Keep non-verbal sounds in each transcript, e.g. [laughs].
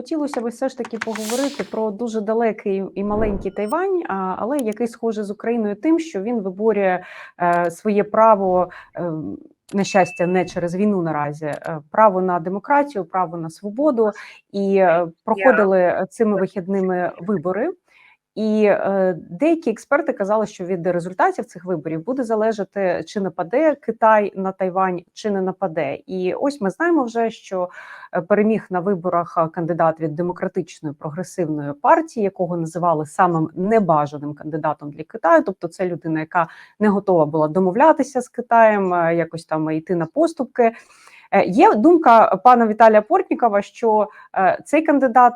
хотілося б все ж таки поговорити про дуже далекий і маленький Тайвань, але який схоже з Україною тим, що він виборює е, своє право. Е, на щастя, не через війну наразі е, право на демократію, право на свободу, і проходили цими вихідними вибори. І е, деякі експерти казали, що від результатів цих виборів буде залежати, чи нападе Китай на Тайвань, чи не нападе. І ось ми знаємо вже, що е, переміг на виборах е, кандидат від демократичної прогресивної партії, якого називали самим небажаним кандидатом для Китаю. Тобто, це людина, яка не готова була домовлятися з Китаєм, е, якось там йти на поступки. Є думка пана Віталія Портнікова, що цей кандидат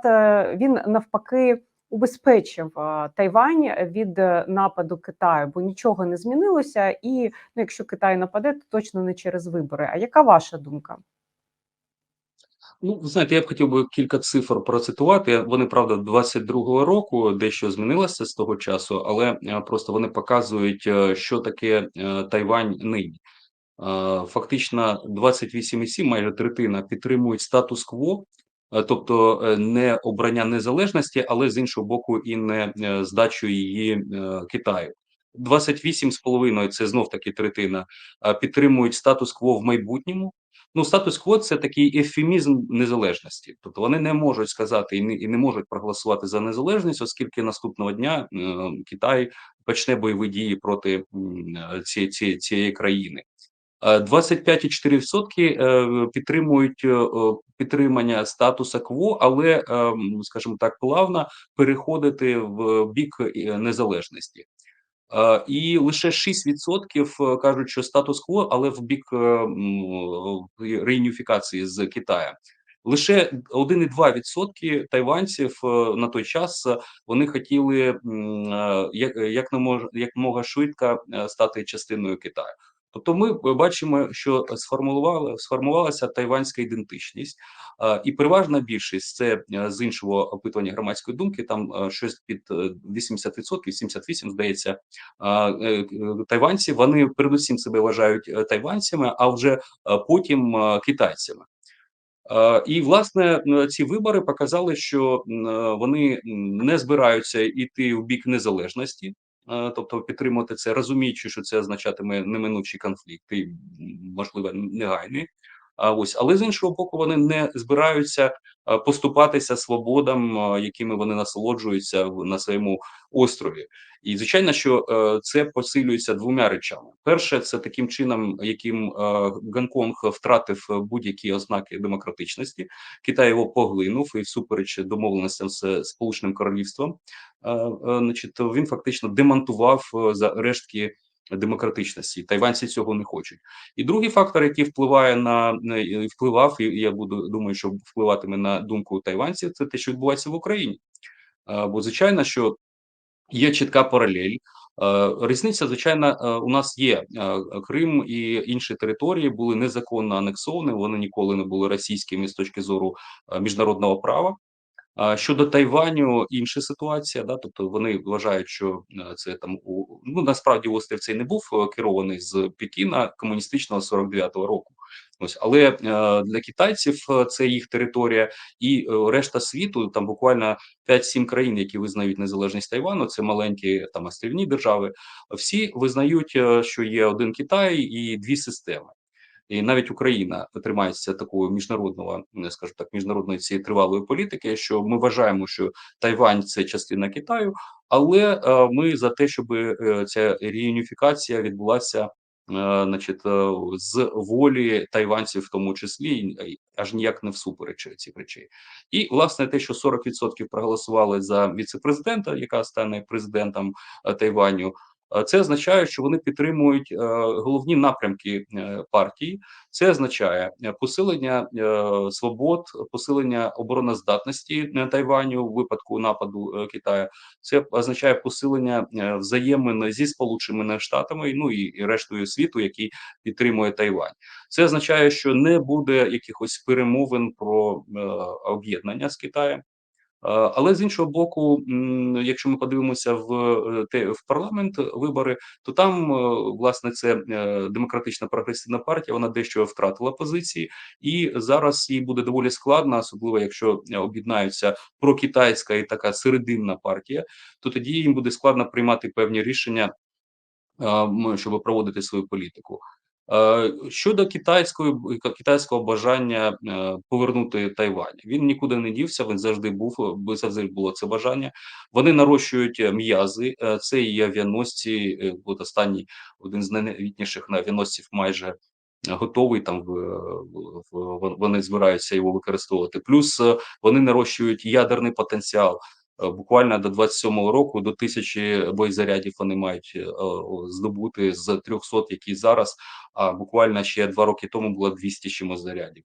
він навпаки убезпечив Тайвань від е, нападу Китаю, бо нічого не змінилося, і ну, якщо Китай нападе, то точно не через вибори. А яка ваша думка? Ну, ви знаєте, я б хотів би кілька цифр процитувати. Вони правда 22-го року дещо змінилося з того часу, але е, просто вони показують, е, що таке Тайвань нині. Фактично, 28,7, майже третина підтримують статус-кво Е, тобто е, не обрання незалежності, але з іншого боку, і не е, здачу її Китаю. 28,5 – це знов таки третина. Підтримують статус-кво в майбутньому. Ну, статус-кво це такий ефемізм незалежності, тобто вони не можуть сказати і не і не можуть проголосувати за незалежність, оскільки наступного дня е, Китай почне бойові дії проти е, цієї, цієї країни. 25,4% е, підтримують е, підтримання статуса кво, але, скажімо так, плавно переходити в бік е, незалежності. І лише 6% кажуть, що статус-кво, але в бік реюніфікації з Китаєм. Лише 1,2% тайванців на той час вони хотіли як як не мож як мога швидко стати частиною Китаю. Тобто, ми бачимо, що сформувалася тайванська ідентичність, і переважна більшість це е, з іншого опитування громадської думки. Там е, щось під 80%, е, 78%, здається, тайванці. Вони передусім себе вважають тайванцями, а вже потім китайцями. І власне ці вибори показали, що вони не збираються йти в бік незалежності. Е, тобто підтримувати це, розуміючи, що це означатиме неминучий конфлікт і можливо негайний. Ось, але з іншого боку, вони не збираються е, поступатися свободам, е, якими вони насолоджуються на своєму острові. І звичайно, що це посилюється двома речами: перше, це таким чином, яким Гонконг втратив будь-які ознаки демократичності. Китай його поглинув і всупереч домовленостям з Сполученим Королівством, значить, він фактично демонтував за рештки демократичності. Тайванці цього не хочуть. І другий фактор, який впливає на впливав, і я буду думаю, що впливатиме на думку тайванців, це те, що відбувається в Україні. Бо звичайно, що є чітка паралель. Різниця, звичайно, у нас є Крим і інші території були незаконно анексовані. Вони ніколи не були російськими з точки зору міжнародного права. Щодо Тайваню, інша ситуація, да, тобто вони вважають, що е, це там ну насправді острів цей не був е, керований з Пекіна комуністичного 49-го року. Ось але е, для китайців це їх територія, і решта світу там буквально 5-7 країн, які визнають незалежність Тайвану. Це маленькі там острівні держави. Всі визнають, що є один Китай і дві системи. І навіть Україна тримається такого міжнародного, скажу так, міжнародної цієї тривалої політики, що ми вважаємо, що Тайвань це частина Китаю, але е, ми за те, щоб е, ця реюніфікація відбулася. Е, значить, з волі тайванців, в тому числі, аж ніяк не всупереч цих речей, і власне те, що 40% проголосували за віцепрезидента, яка стане президентом Тайваню. Це означає, що вони підтримують е, головні напрямки е, партії. Це означає е, посилення свобод, посилення обороноздатності Тайваню в випадку нападу Китаю. Це означає посилення взаємин зі сполученими штатами, ну і рештою світу, який підтримує Тайвань. Це означає, що не буде якихось перемовин про об'єднання з Китаєм. Але з іншого боку, якщо ми подивимося в е, те в парламент вибори, то там е, власне це е, демократична прогресивна партія. Вона дещо втратила позиції, і зараз їй буде доволі складно, особливо якщо е, об'єднаються прокитайська і така серединна партія, то тоді їм буде складно приймати певні рішення, щоб проводити свою політику. Е, Щодо китайської китайського бажання е, повернути Тайвань, він нікуди не дівся. Він завжди був, е, завжди було це бажання. Вони нарощують е, м'язи. е, Це і авіаносці. е, От останній один з найновітніших авіаносців майже готовий. Там вони збираються його використовувати. Плюс е, вони нарощують ядерний потенціал. Е, Буквально до 27-го року до тисячі боєзарядів вони мають е, здобути з 300, які зараз, а буквально ще два роки тому було 200 чимось зарядів.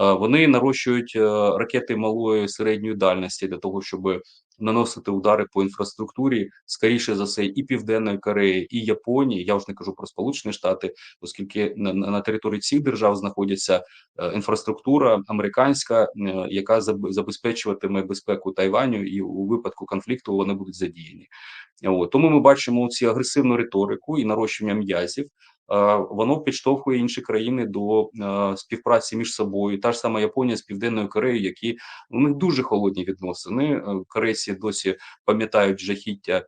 Е, Вони нарощують ракети малої середньої дальності для того, щоб наносити удари по інфраструктурі, скоріше за все, і Південної Кореї, і Японії. Я вже не кажу про Сполучені Штати, оскільки на, на території цих держав знаходяться е, інфраструктура американська, е, яка заб- забезпечуватиме безпеку Тайваню, і у випадку конфлікту вони будуть задіяні. От. Тому ми бачимо ці агресивну риторику і нарощування м'язів. Е, Воно підштовхує інші країни до е, співпраці між собою. Та ж сама Японія з Південною Кореєю, які у них дуже холодні відносини. Е, Корейці досі пам'ятають жахіття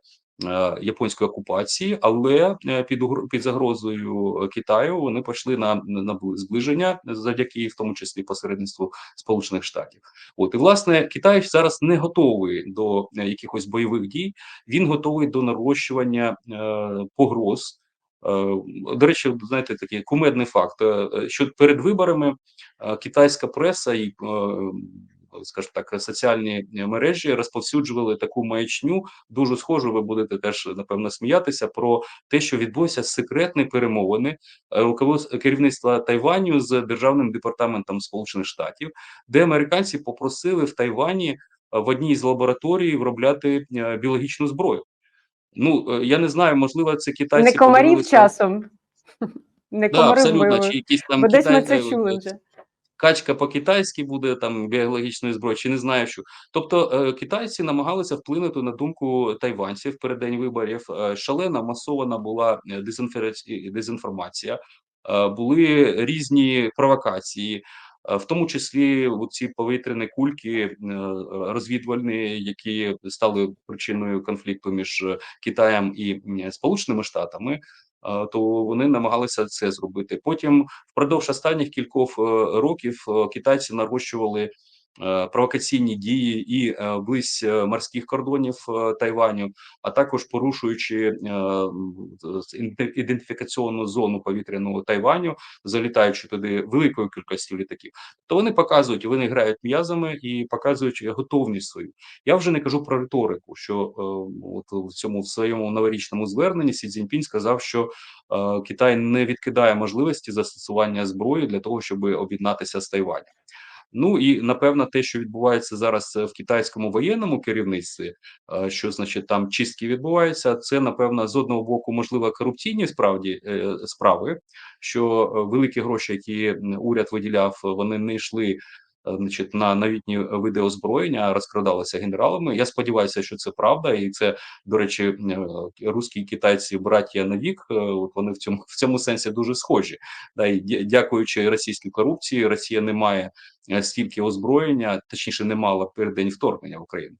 японської окупації, але під під загрозою Китаю вони пішли на, на зближення завдяки в тому числі посередництву Сполучених Штатів. От і власне Китай зараз не готовий до якихось бойових дій. Він готовий до нарощування е, погроз. Е, До речі, знаєте, такий кумедний факт, е, що перед виборами е, китайська преса і, е, скажімо так, соціальні мережі розповсюджували таку маячню, дуже схожу, ви будете теж, напевно, сміятися, про те, що відбулися секретні перемовини е, керівництва Тайваню з Державним департаментом Сполучених Штатів, де американці попросили в Тайвані е, в одній з лабораторій виробляти е, біологічну зброю. Ну, е, я не знаю, можливо, це китайці Не комарів подивилися- часом. [laughs] Не Да, комарів абсолютно, чи якісь там Бо десь ми це е, чули вже. качка по-китайськи буде там біологічної зброї, чи не знаю що. Тобто е, китайці намагалися вплинути на думку тайванців перед день виборів. Шалена масована була дезінформація, були різні провокації. Е, В тому числі ці повітряні кульки е, розвідувальні, які стали причиною конфлікту між Китаєм і Сполученими Штатами, е, то вони намагалися це зробити. Потім впродовж останніх кількох років китайці нарощували провокаційні дії і е, близь е, морських кордонів е, Тайваню, а також порушуючи е, ідентифікаційну зону повітряного Тайваню, залітаючи туди великою кількістю літаків, то вони показують, вони грають м'язами і показують готовність свою. Я вже не кажу про риторику, що е, от в цьому в своєму новорічному зверненні Сі Цзіньпінь сказав, що е, Китай не відкидає можливості застосування зброї для того, щоб об'єднатися з Тайванем. Ну і напевно, те, що відбувається зараз е, в китайському воєнному керівництві, е, що значить там чистки відбуваються, це напевно з одного боку можливо корупційні справді е, справи, що великі гроші, які уряд виділяв, вони не йшли. Значить, на новітні види озброєння розкрадалися генералами. Я сподіваюся, що це правда, і це до речі, русські і китайці, браття на вік. вони в цьому в цьому сенсі дуже схожі. Да, і дякуючи російській корупції, Росія не має стільки озброєння, точніше, не мала перед день вторгнення в Україну.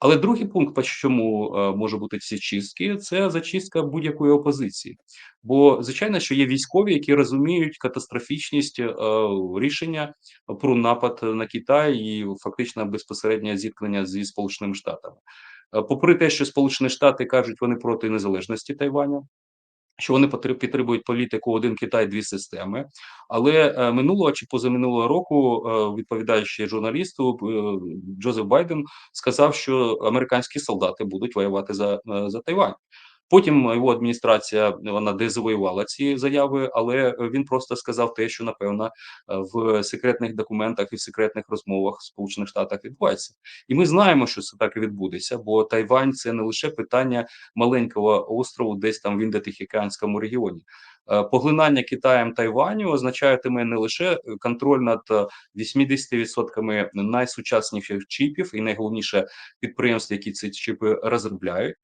Але другий пункт, по чому е, може бути ці чистки, це зачистка будь-якої опозиції. Бо звичайно, що є військові, які розуміють катастрофічність е, рішення про напад на Китай і фактично безпосереднє зіткнення зі Сполученими Штатами. Е, Попри те, що Сполучені Штати кажуть, вони проти незалежності Тайваня, що вони підтримують політику один Китай, дві системи. Але е, минулого чи позаминулого року, е, відповідаючи журналісту, е, Джозеф Байден сказав, що американські солдати будуть воювати за, за Тайвань. Потім його адміністрація вона дезавоювала ці заяви, але він просто сказав те, що напевно е, в секретних документах і в секретних розмовах в Сполучених Штатах відбувається. І ми знаємо, що це так і відбудеться, бо Тайвань це не лише питання маленького острову, десь там в індотихоокеанському регіоні. Е, Поглинання Китаєм Тайваню означатиме не лише контроль над е, 80% найсучасніших чіпів, і найголовніше підприємств, які ці чіпи розробляють.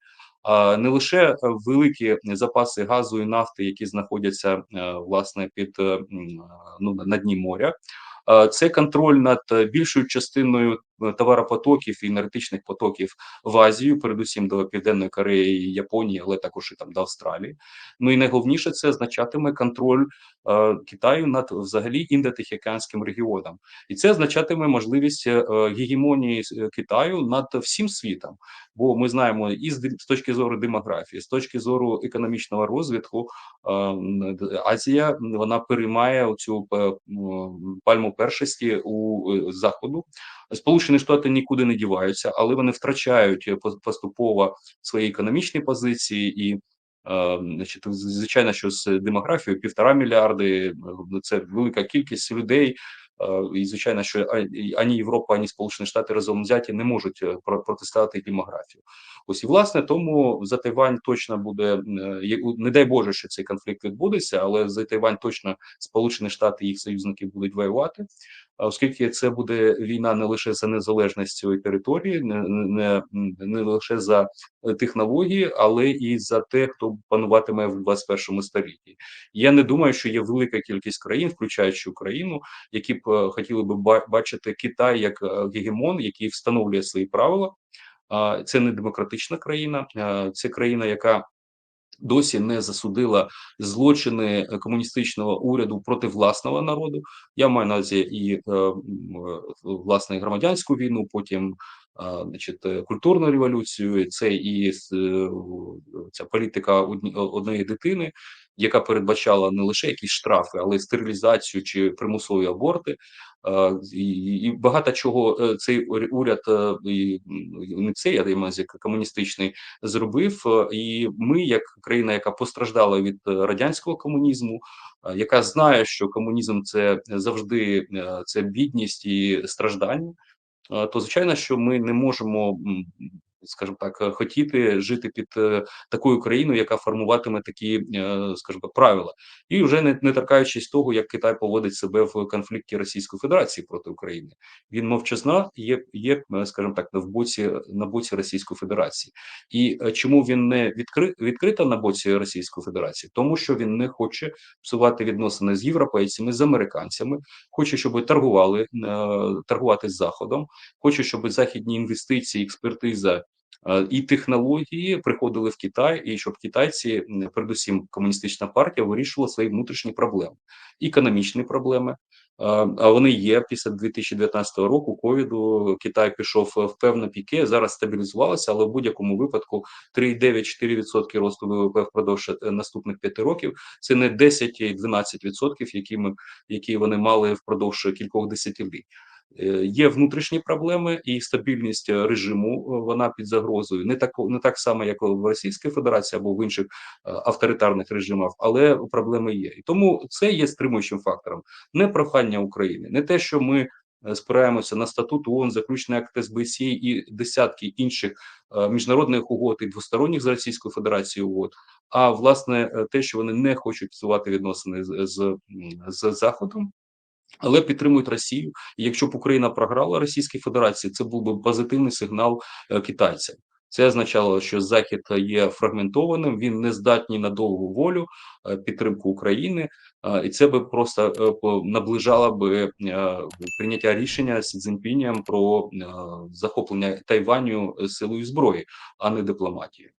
Не лише е, великі запаси газу і нафти, які знаходяться е, власне під ну на дні моря, це контроль над більшою частиною товаропотоків і енергетичних потоків в Азію, передусім до Південної Кореї Японії, але також і там до Австралії. Ну і найголовніше це означатиме контроль е, Китаю над взагалі індотихоокеанським регіоном, і це означатиме можливість е, гегемонії е, Китаю над всім світом. Бо ми знаємо і з, з точки зору демографії, з точки зору економічного розвитку, е, Азія вона переймає цю пальму першості у е, заходу. Сполучені Штати нікуди не діваються, але вони втрачають е, поступово свої економічні позиції і. е, Значить, звичайно, що з демографією півтора мільярди е, це велика кількість людей. І звичайно, що ані Європа, ані Сполучені Штати разом взяті не можуть про- протиставити демографію. Ось і власне тому за Тайвань точно буде не дай Боже, що цей конфлікт відбудеться, але за Тайвань точно Сполучені Штати і їх союзники будуть воювати. Оскільки це буде війна не лише за незалежність цієї території, не, не, не лише за е, технології, але і за те, хто пануватиме в 21 столітті. Я не думаю, що є велика кількість країн, включаючи Україну, які б е, хотіли би бачити Китай як е, гегемон, який встановлює свої правила. Це не демократична країна, це країна, яка досі не засудила злочини е, комуністичного уряду проти власного народу. Я маю на увазі і е, е, власне громадянську війну, потім значить, культурну революцію. Це і ця політика одні- одної дитини, яка передбачала не лише якісь штрафи, але й стерилізацію чи примусові аборти. Е, І, багато чого е, цей уряд е, не цей, я маю комуністичний зробив. І ми, як країна, яка постраждала від радянського комунізму, яка знає, що комунізм це завжди це бідність і страждання, то звичайно, що ми не можемо. Скажімо так, е, хотіти жити під е, такою країною, яка формуватиме такі, е, скажімо правила, і вже не, не торкаючись того, як Китай поводить себе в конфлікті Російської Федерації проти України, він мовчазна є, є, скажімо так, в боці на боці Російської Федерації. І чому він не відкри, відкрита на боці Російської Федерації? Тому що він не хоче псувати відносини з європейцями, з американцями, хоче, щоб торгували торгувати з заходом, хоче, щоб західні інвестиції, експертиза. Е, І технології приходили в Китай, і щоб китайці, передусім комуністична партія, вирішувала свої внутрішні проблеми, економічні проблеми. А а вони є після 2019 року. Ковіду Китай пішов в певне піке. Зараз стабілізувалося, але в будь-якому випадку 3,9-4% росту ВВП впродовж е, наступних п'яти років. Це не 10 і 12%, які ми які вони мали впродовж кількох десятиліть. Е, Є внутрішні проблеми і стабільність е, режиму. е, Вона під загрозою не так не так само, як в Російській Федерації або в інших авторитарних режимах, але проблеми є. І тому це є стримуючим фактором. Не прохання України, не те, що ми спираємося на статут ООН, заключний акт СБСІ і десятки інших міжнародних угод і двосторонніх з Російською Федерацією угод. А власне те, що вони не хочуть псувати відносини з, з, з Заходом. Але підтримують Росію. І якщо б Україна програла Російській Федерації, це був би позитивний сигнал е, китайцям. Це означало, що Захід є фрагментованим, він не здатний на довгу волю е, підтримку України, е, і це би просто наближало би прийняття рішення з Цзіньпінем про захоплення Тайваню силою зброї, а не дипломатією.